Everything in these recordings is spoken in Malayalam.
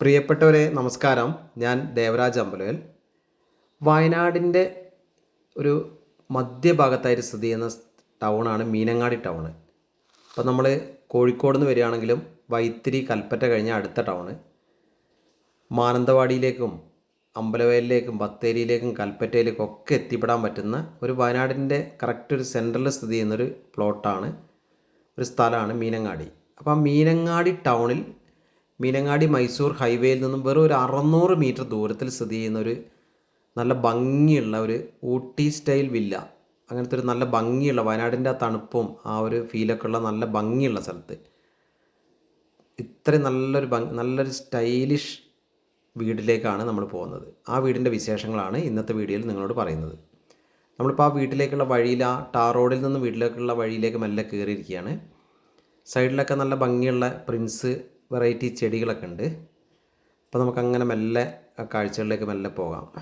പ്രിയപ്പെട്ടവരെ നമസ്കാരം. ഞാൻ ദേവരാജ് അമ്പലവേൽ. വയനാടിന്റെ ഒരു മധ്യഭാഗത്തായിട്ട് സ്ഥിതി ചെയ്യുന്ന ടൗണാണ് മീനങ്ങാടി ടൗണ്. അപ്പോൾ നമ്മൾ കോഴിക്കോട് നിന്ന് വരികയാണെങ്കിലും വൈത്തിരി കൽപ്പറ്റ കഴിഞ്ഞ അടുത്ത ടൗണ്. മാനന്തവാടിയിലേക്കും അമ്പലവയലിലേക്കും ബത്തേരിയിലേക്കും കൽപ്പറ്റയിലേക്കും ഒക്കെ എത്തിപ്പെടാൻ പറ്റുന്ന ഒരു വയനാടിന്റെ കറക്റ്റ് ഒരു സെൻട്രലിൽ സ്ഥിതി ചെയ്യുന്നൊരു പ്ലോട്ടാണ് ഒരു സ്ഥലമാണ് മീനങ്ങാടി. അപ്പോൾ മീനങ്ങാടി ടൗണിൽ മീനങ്ങാടി മൈസൂർ ഹൈവേയിൽ നിന്നും വെറും ഒരു അറുന്നൂറ് മീറ്റർ ദൂരത്തിൽ സ്ഥിതി ചെയ്യുന്ന ഒരു നല്ല ഭംഗിയുള്ള ഒരു ഊട്ടി സ്റ്റൈൽ വില്ല. അങ്ങനത്തെ ഒരു നല്ല ഭംഗിയുള്ള വയനാടിന്റെ ആ തണുപ്പും ആ ഒരു ഫീലൊക്കെ ഉള്ള നല്ല ഭംഗിയുള്ള സ്ഥലത്ത്. ഇത്രയും നല്ലൊരു ഭംഗി നല്ലൊരു സ്റ്റൈലിഷ് വീട്ടിലേക്കാണ് നമ്മൾ പോകുന്നത്. ആ വീടിന്റെ വിശേഷങ്ങളാണ് ഇന്നത്തെ വീഡിയോയിൽ നിങ്ങളോട് പറയുന്നത്. നമ്മളിപ്പോൾ ആ വീട്ടിലേക്കുള്ള വഴിയിൽ ആ ടാർ റോഡിൽ നിന്ന് വീട്ടിലേക്കുള്ള വഴിയിലേക്ക് മെല്ലെ കയറിയിരിക്കുകയാണ്. സൈഡിലൊക്കെ നല്ല ഭംഗിയുള്ള പ്രിൻസ് വെറൈറ്റി ചെടികളൊക്കെ ഉണ്ട്. അപ്പോൾ നമുക്കങ്ങനെ മെല്ലെ കാഴ്ചകളിലേക്ക് മെല്ലെ പോകാം.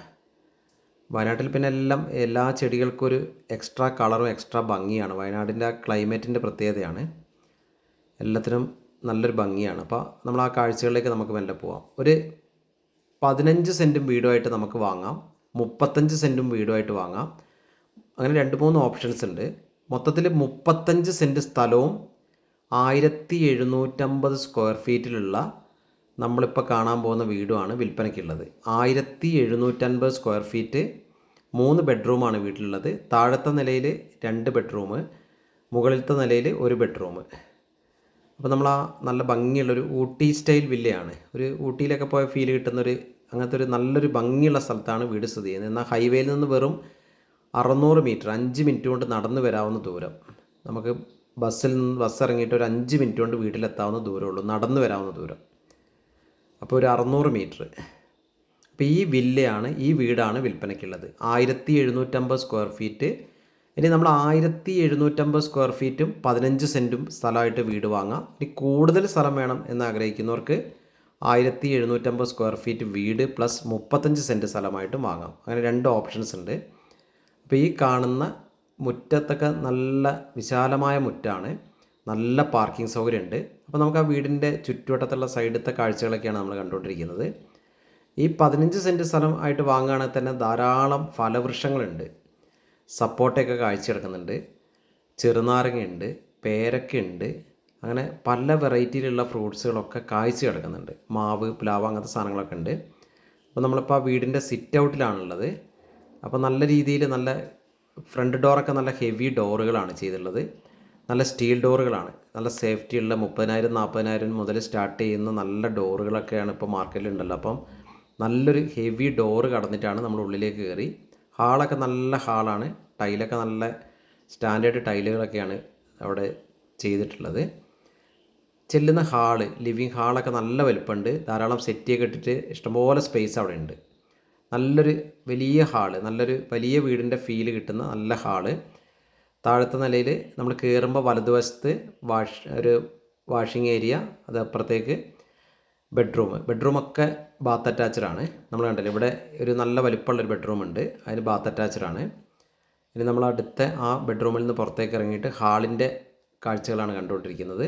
വയനാട്ടിൽ പിന്നെ എല്ലാം എല്ലാ ചെടികൾക്കും ഒരു എക്സ്ട്രാ കളറും എക്സ്ട്രാ ഭംഗിയാണ്. വയനാടിന്റെ ക്ലൈമറ്റിന്റെ പ്രത്യേകതയാണ്. എല്ലാത്തിനും നല്ലൊരു ഭംഗിയാണ്. അപ്പോൾ നമ്മൾ ആ കാഴ്ചകളിലേക്ക് നമുക്ക് മെല്ലെ പോവാം. ഒരു പതിനഞ്ച് സെന്റും വീടുമായിട്ട് നമുക്ക് വാങ്ങാം. മുപ്പത്തഞ്ച് സെന്റും വീടുമായിട്ട് വാങ്ങാം. അങ്ങനെ രണ്ട് മൂന്ന് ഓപ്ഷൻസ് ഉണ്ട്. മൊത്തത്തിൽ മുപ്പത്തഞ്ച് സെന്റ് സ്ഥലവും ആയിരത്തി എഴുന്നൂറ്റമ്പത് സ്ക്വയർ ഫീറ്റിലുള്ള നമ്മളിപ്പോൾ കാണാൻ പോകുന്ന വീടുമാണ് വിൽപ്പനയ്ക്കുള്ളത്. ആയിരത്തി എഴുന്നൂറ്റൻപത് സ്ക്വയർ ഫീറ്റ് മൂന്ന് ബെഡ്റൂമാണ് വീട്ടിലുള്ളത്. താഴത്തെ നിലയിൽ രണ്ട് ബെഡ്റൂം മുകളിലത്തെ നിലയിൽ ഒരു ബെഡ്റൂം അപ്പോൾ നമ്മൾ ആ നല്ല ഭംഗിയുള്ളൊരു ഊട്ടി സ്റ്റൈൽ വില്ലയാണ് ഒരു ഊട്ടിയിലൊക്കെ പോയ ഫീൽ കിട്ടുന്നൊരു അങ്ങനത്തെ ഒരു നല്ലൊരു ഭംഗിയുള്ള സ്ഥലത്താണ് വീട് സ്ഥിതി ചെയ്യുന്നത്. എന്നാൽ ഹൈവേയിൽ നിന്ന് വെറും അറുന്നൂറ് മീറ്റർ അഞ്ച് മിനിറ്റ് കൊണ്ട് നടന്നു വരാവുന്ന ദൂരം. നമുക്ക് ബസ്സിൽ നിന്ന് ബസ് ഇറങ്ങിയിട്ട് ഒരു അഞ്ച് മിനിറ്റ് കൊണ്ട് വീട്ടിലെത്താവുന്ന ദൂരമുള്ളൂ നടന്നു വരാവുന്ന ദൂരം. അപ്പോൾ ഒരു അറുന്നൂറ് മീറ്റർ. അപ്പോൾ ഈ വില്ലയാണ് ഈ വീടാണ് വിൽപ്പനയ്ക്കുള്ളത്. ആയിരത്തി എഴുന്നൂറ്റമ്പത് സ്ക്വയർ ഫീറ്റ്. ഇനി നമ്മൾ ആയിരത്തി എഴുന്നൂറ്റമ്പത് സ്ക്വയർ ഫീറ്റും പതിനഞ്ച് സെന്റും സ്ഥലമായിട്ട് വീട് വാങ്ങാം. ഇനി കൂടുതൽ സ്ഥലം വേണം എന്ന് ആഗ്രഹിക്കുന്നവർക്ക് ആയിരത്തി എഴുന്നൂറ്റമ്പത് സ്ക്വയർ ഫീറ്റ് വീട് പ്ലസ് മുപ്പത്തഞ്ച് സെന്റ് സ്ഥലമായിട്ടും വാങ്ങാം. അങ്ങനെ രണ്ട് ഓപ്ഷൻസ് ഉണ്ട്. അപ്പോൾ ഈ കാണുന്ന മുറ്റത്തൊക്കെ നല്ല വിശാലമായ മുറ്റാണ്. നല്ല പാർക്കിംഗ് സൗകര്യമുണ്ട്. അപ്പോൾ നമുക്ക് ആ വീടിന്റെ ചുറ്റുവട്ടത്തുള്ള സൈഡത്തെ കാഴ്ചകളൊക്കെയാണ് നമ്മൾ കണ്ടുകൊണ്ടിരിക്കുന്നത്. ഈ പതിനഞ്ച് സെന്റ് സ്ഥലം ആയിട്ട് വാങ്ങുകയാണെങ്കിൽ തന്നെ ധാരാളം ഫലവൃക്ഷങ്ങളുണ്ട്. സപ്പോട്ടയൊക്കെ കാഴ്ച കിടക്കുന്നുണ്ട്. ചെറുനാരങ്ങയുണ്ട് പേരക്കയുണ്ട്. അങ്ങനെ പല വെറൈറ്റിയിലുള്ള ഫ്രൂട്ട്സുകളൊക്കെ കാഴ്ച കിടക്കുന്നുണ്ട്. മാവ് പ്ലാവ് അങ്ങനത്തെ സാധനങ്ങളൊക്കെ ഉണ്ട്. അപ്പോൾ നമ്മളിപ്പോൾ ആ വീടിന്റെ സിറ്റ് ഔട്ടിലാണുള്ളത്. അപ്പോൾ നല്ല രീതിയിൽ നല്ല ഫ്രണ്ട് ഡോറൊക്കെ നല്ല ഹെവി ഡോറുകളാണ് ചെയ്തിട്ടുള്ളത്. നല്ല സ്റ്റീൽ ഡോറുകളാണ്. നല്ല സേഫ്റ്റി ഉള്ള മുപ്പതിനായിരം നാൽപ്പതിനായിരം മുതൽ സ്റ്റാർട്ട് ചെയ്യുന്ന നല്ല ഡോറുകളൊക്കെയാണ് ഇപ്പോൾ മാർക്കറ്റിലുണ്ടല്ലോ. അപ്പം നല്ലൊരു ഹെവി ഡോറ് കടന്നിട്ടാണ് നമ്മൾ ഉള്ളിലേക്ക് കയറി. ഹാളൊക്കെ നല്ല ഹാളാണ്. ടൈലൊക്കെ നല്ല സ്റ്റാൻഡേർഡ് ടൈലുകളൊക്കെയാണ് അവിടെ ചെയ്തിട്ടുള്ളത്. ചെല്ലുന്ന ഹാൾ ലിവിങ് ഹാളൊക്കെ നല്ല വലുപ്പമുണ്ട്. ധാരാളം സെറ്റിയൊക്കെ ഇട്ടിട്ട് ഇഷ്ടംപോലെ സ്പേസ് അവിടെ ഉണ്ട്. നല്ലൊരു വലിയ ഹാൾ നല്ലൊരു വലിയ വീടിന്റെ ഫീൽ കിട്ടുന്ന നല്ല ഹാൾ. താഴത്തെ നിലയിൽ നമ്മൾ കയറുമ്പോൾ വലതുവശത്ത് വാഷ് ഒരു വാഷിംഗ് ഏരിയ അത് അപ്പുറത്തേക്ക് ബെഡ്റൂം ബെഡ്റൂമൊക്കെ ബാത്ത് അറ്റാച്ച്ഡ് ആണ്. നമ്മൾ കണ്ടല്ലോ ഇവിടെ ഒരു നല്ല വലിപ്പമുള്ളൊരു ബെഡ്റൂം ഉണ്ട്. അതിന് ബാത്ത് അറ്റാച്ച്ഡ് ആണ്. ഇനി നമ്മൾ അടുത്ത ആ ബെഡ്റൂമിൽ നിന്ന് പുറത്തേക്ക് ഇറങ്ങിയിട്ട് ഹാളിന്റെ കാഴ്ചകളാണ് കണ്ടുകൊണ്ടിരിക്കുന്നത്.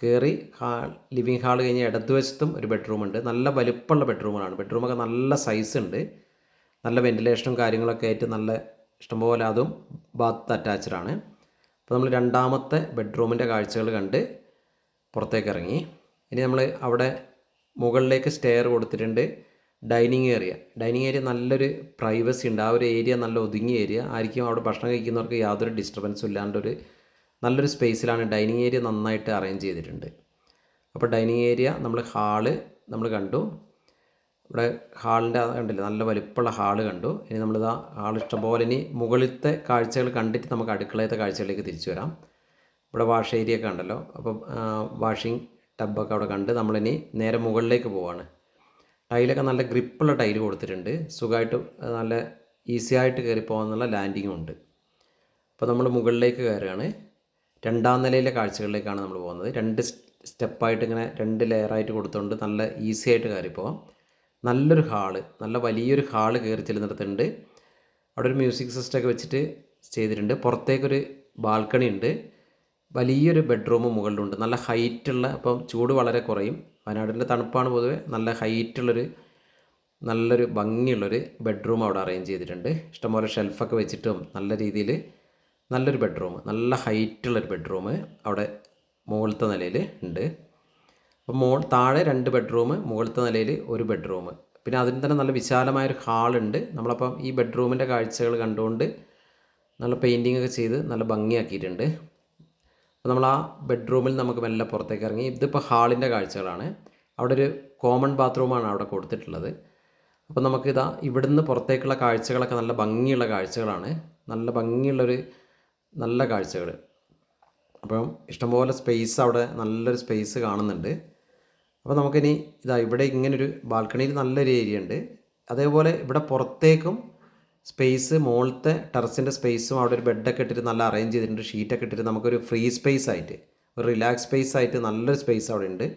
കയറി ഹാൾ ലിവിങ് ഹാൾ കഴിഞ്ഞ് ഇടതുവശത്തും ഒരു ബെഡ്റൂം ഉണ്ട്. നല്ല വലുപ്പമുള്ള ബെഡ്റൂമുകളാണ് ബെഡ്റൂമൊക്കെ നല്ല സൈസ് ഉണ്ട്. നല്ല വെന്റിലേഷനും കാര്യങ്ങളൊക്കെ ആയിട്ട് നല്ല ഇഷ്ടംപോലെ അതും ബാത്ത് അറ്റാച്ച്ഡ് ആണ്. അപ്പോൾ നമ്മൾ രണ്ടാമത്തെ ബെഡ്റൂമിന്റെ കാഴ്ചകൾ കണ്ട് പുറത്തേക്ക് ഇറങ്ങി. ഇനി നമ്മൾ അവിടെ മുകളിലേക്ക് സ്റ്റെയർ കൊടുത്തിട്ടുണ്ട്. ഡൈനിങ് ഏരിയ ഡൈനിങ് ഏരിയ നല്ലൊരു പ്രൈവസി ഉണ്ട്. ആ ഒരു ഏരിയ നല്ല ഒതുങ്ങിയ ഏരിയ ആയിരിക്കും അവിടെ ഭക്ഷണം കഴിക്കുന്നവർക്ക് യാതൊരു ഡിസ്റ്റർബൻസും ഇല്ലാണ്ടൊരു നല്ലൊരു സ്പേസിലാണ് ഡൈനിങ് ഏരിയ നന്നായിട്ട് അറേഞ്ച് ചെയ്തിട്ടുണ്ട്. അപ്പോൾ ഡൈനിങ് ഏരിയ നമ്മൾ ഹാൾ നമ്മൾ കണ്ടു. ഇവിടെ ഹാളിന്റെ കണ്ടില്ല നല്ല വലിപ്പമുള്ള ഹാൾ കണ്ടു. ഇനി നമ്മളിതാ ഹാൾ ഇഷ്ടംപോലെ ഇനി മുകളിലത്തെ കാഴ്ചകൾ കണ്ടിട്ട് നമുക്ക് അടുക്കളയത്തെ കാഴ്ചകളിലേക്ക് തിരിച്ചു വരാം. ഇവിടെ വാഷ് ഏരിയ ഒക്കെ ഉണ്ടല്ലോ അപ്പോൾ വാഷിംഗ് ടബൊക്കെ അവിടെ കണ്ട് നമ്മളിനി നേരെ മുകളിലേക്ക് പോവാണ്. ടൈലൊക്കെ നല്ല ഗ്രിപ്പുള്ള ടൈൽ കൊടുത്തിട്ടുണ്ട്. സുഖമായിട്ട് നല്ല ഈസി ആയിട്ട് കയറി പോകാമെന്നുള്ള ലാൻഡിങ്ങും ഉണ്ട്. അപ്പോൾ നമ്മൾ മുകളിലേക്ക് കയറുകയാണ്. രണ്ടാം നിലയിലെ കാഴ്ചകളിലേക്കാണ് നമ്മൾ പോകുന്നത്. രണ്ട് സ്റ്റെപ്പായിട്ട് ഇങ്ങനെ രണ്ട് ലെയറായിട്ട് കൊടുത്തുകൊണ്ട് നല്ല ഈസി ആയിട്ട് കയറി പോകാം നല്ലൊരു ഹാൾ നല്ല വലിയൊരു ഹാൾ കയറി ചെല്ലുന്നിടത്തുണ്ട്. അവിടെ ഒരു മ്യൂസിക് സിസ്റ്റൊക്കെ വെച്ചിട്ട് ചെയ്തിട്ടുണ്ട്. പുറത്തേക്കൊരു ബാൽക്കണി ഉണ്ട്. വലിയൊരു ബെഡ്റൂം മുകളിലുണ്ട്. നല്ല ഹൈറ്റുള്ള അപ്പം ചൂട് വളരെ കുറയും. വയനാടിന്റെ തണുപ്പാണ് പൊതുവെ. നല്ല ഹൈറ്റുള്ളൊരു നല്ലൊരു ഭംഗിയുള്ളൊരു ബെഡ്റൂം അവിടെ അറേഞ്ച് ചെയ്തിട്ടുണ്ട്. ഇഷ്ടംപോലെ ഷെൽഫൊക്കെ വെച്ചിട്ടും നല്ല രീതിയിൽ നല്ലൊരു ബെഡ്റൂം നല്ല ഹൈറ്റുള്ളൊരു ബെഡ്റൂം അവിടെ മുകളിലത്തെ നിലയിൽ ഉണ്ട്. അപ്പോൾ മോൾ താഴെ രണ്ട് ബെഡ്റൂം മുകളിലത്തെ നിലയിൽ ഒരു ബെഡ്റൂം. പിന്നെ അതിന് തന്നെ നല്ല വിശാലമായൊരു ഹാളുണ്ട് നമ്മളപ്പം ഈ ബെഡ്റൂമിന്റെ കാഴ്ചകൾ കണ്ടുകൊണ്ട് നല്ല പെയിന്റിംഗ് ഒക്കെ ചെയ്ത് നല്ല ഭംഗിയാക്കിയിട്ടുണ്ട്. അപ്പോൾ നമ്മൾ ആ ബെഡ്റൂമിൽ നമുക്ക് മെല്ലെ പുറത്തേക്ക് ഇറങ്ങി. ഇതിപ്പോൾ ഹാളിന്റെ കാഴ്ചകളാണ്. അവിടെ ഒരു കോമൺ ബാത്റൂമാണ് അവിടെ കൊടുത്തിട്ടുള്ളത്. അപ്പോൾ നമുക്കിതാ ഇവിടുന്ന് പുറത്തേക്കുള്ള കാഴ്ചകളൊക്കെ നല്ല ഭംഗിയുള്ള കാഴ്ചകളാണ്. നല്ല ഭംഗിയുള്ളൊരു നല്ല കാഴ്ചകൾ. അപ്പം ഇഷ്ടംപോലെ സ്പേസ് അവിടെ നല്ലൊരു സ്പേസ് കാണുന്നുണ്ട്. അപ്പോൾ നമുക്കിനി ഇതാ ഇവിടെ ഇങ്ങനൊരു ബാൽക്കണിയിൽ നല്ലൊരു ഏരിയ ഉണ്ട്. അതേപോലെ ഇവിടെ പുറത്തേക്കും സ്പേസ് മുകളിലത്തെ ടെറസിന്റെ സ്പേസും അവിടെ ഒരു ബെഡൊക്കെ ഇട്ടിട്ട് നല്ല അറേഞ്ച് ചെയ്തിട്ടുണ്ട്. ഷീറ്റൊക്കെ ഇട്ടിട്ട് നമുക്കൊരു ഫ്രീ സ്പേസ് ആയിട്ട് ഒരു റിലാക്സ് സ്പേസ് ആയിട്ട് നല്ലൊരു സ്പേസ് അവിടെ ഉണ്ട്.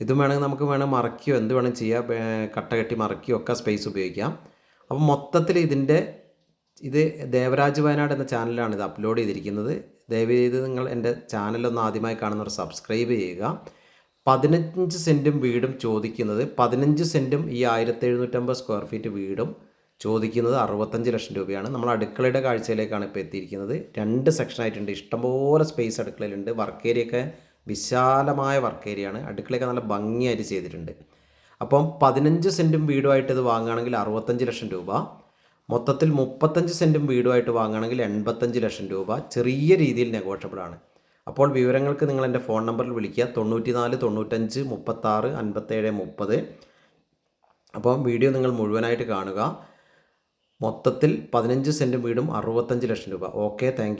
ഇതും വേണമെങ്കിൽ നമുക്ക് വേണം മറക്കുകയോ എന്ത് വേണമെങ്കിൽ ചെയ്യാം. കട്ട കെട്ടി മറക്കുകയോ ഒക്കെ സ്പേസ് ഉപയോഗിക്കാം. അപ്പോൾ മൊത്തത്തിൽ ഇതിന്റെ ഇത് ദേവരാജ് വയനാട് എന്ന ചാനലാണ് ഇത് അപ്ലോഡ് ചെയ്തിരിക്കുന്നത്. ദയവ് ചെയ്ത് നിങ്ങൾ എന്റെ ചാനലൊന്ന് ആദ്യമായി കാണുന്നവർ സബ്സ്ക്രൈബ് ചെയ്യുക. പതിനഞ്ച് സെന്റും വീടും ചോദിക്കുന്നത് പതിനഞ്ച് സെന്റും ഈ ആയിരത്തി എഴുന്നൂറ്റമ്പത് സ്ക്വയർ ഫീറ്റ് വീടും ചോദിക്കുന്നത് അറുപത്തഞ്ച് ലക്ഷം രൂപയാണ്. നമ്മൾ അടുക്കളയുടെ കാഴ്ചയിലേക്കാണ് ഇപ്പോൾ എത്തിയിരിക്കുന്നത്. രണ്ട് സെക്ഷനായിട്ടുണ്ട് ഇഷ്ടംപോലെ സ്പേസ് അടുക്കളയിലുണ്ട്. വർക്ക് ഏരിയ ഒക്കെ വിശാലമായ വർക്ക് ഏരിയയാണ് അടുക്കളയൊക്കെ നല്ല ഭംഗിയായിട്ട് ചെയ്തിട്ടുണ്ട്. അപ്പം പതിനഞ്ച് സെന്റും വീടുമായിട്ട് ഇത് വാങ്ങുകയാണെങ്കിൽ അറുപത്തഞ്ച് ലക്ഷം രൂപ. മൊത്തത്തിൽ മുപ്പത്തഞ്ച് സെന്റും വീടുമായിട്ട് വാങ്ങുകയാണെങ്കിൽ എൺപത്തഞ്ച് ലക്ഷം രൂപ. ചെറിയ രീതിയിൽ നെഗോഷ്യബിൾ ആണ്. അപ്പോൾ വിവരങ്ങൾക്ക് നിങ്ങൾ എന്റെ ഫോൺ നമ്പറിൽ വിളിക്കുക. തൊണ്ണൂറ്റി നാല് തൊണ്ണൂറ്റഞ്ച് മുപ്പത്താറ് അൻപത്തേഴ് മുപ്പത്. അപ്പം വീഡിയോ നിങ്ങൾ മുഴുവനായിട്ട് കാണുക. മൊത്തത്തിൽ പതിനഞ്ച് സെന്റും വീടും അറുപത്തഞ്ച് ലക്ഷം രൂപ. Okay thank